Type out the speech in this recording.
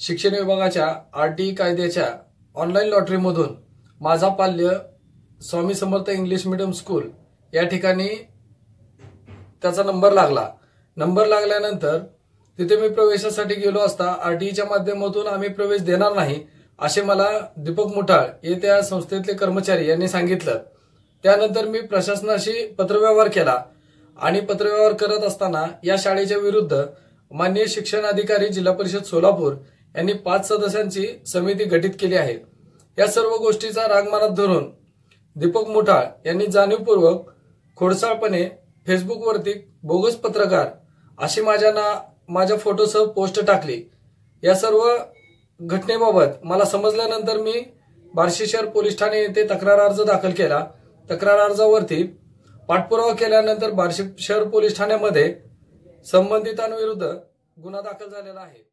शिक्षण विभागाच्या R T कायद्याच्या ऑनलाईन लॉटरीमधून माझा पाल्य Swami Samarth English medium school या ठिकाणी त्याचा नंबर लागला. नंबर लागल्यानंतर तिथे मी प्रवेशासाठी गेलो असता आर आरटीईच्या माध्यमातून आम्ही प्रवेश देणार नाही असे मला दीपक मुठाळ हे त्या संस्थेतले कर्मचारी यांनी सांगितलं. त्यानंतर मी प्रशासनाशी पत्रव्यवहार केला आणि पत्रव्यवहार करत असताना या शाळेच्या विरुद्ध माननीय शिक्षण अधिकारी जिल्हा परिषद सोलापूर यांनी पाच सदस्यांची समिती गठीत केली आहे. या सर्व गोष्टीचा रागमानात धरून दीपक मुठाळ यांनी जाणीवपूर्वक खोडसाळपणे फेसबुकवरती बोगस पत्रकार अशी माझ्या ना माझ्या फोटोसह पोस्ट टाकली. या सर्व घटनेबाबत मला समजल्यानंतर मी बार्शी शहर पोलीस ठाणे येथे तक्रार अर्ज दाखल केला. तक्रार अर्जावरती पाठपुरावा केल्यानंतर बार्शी शहर पोलीस ठाण्यामध्ये संबंधितांविरुद्ध गुन्हा दाखल झालेला आहे.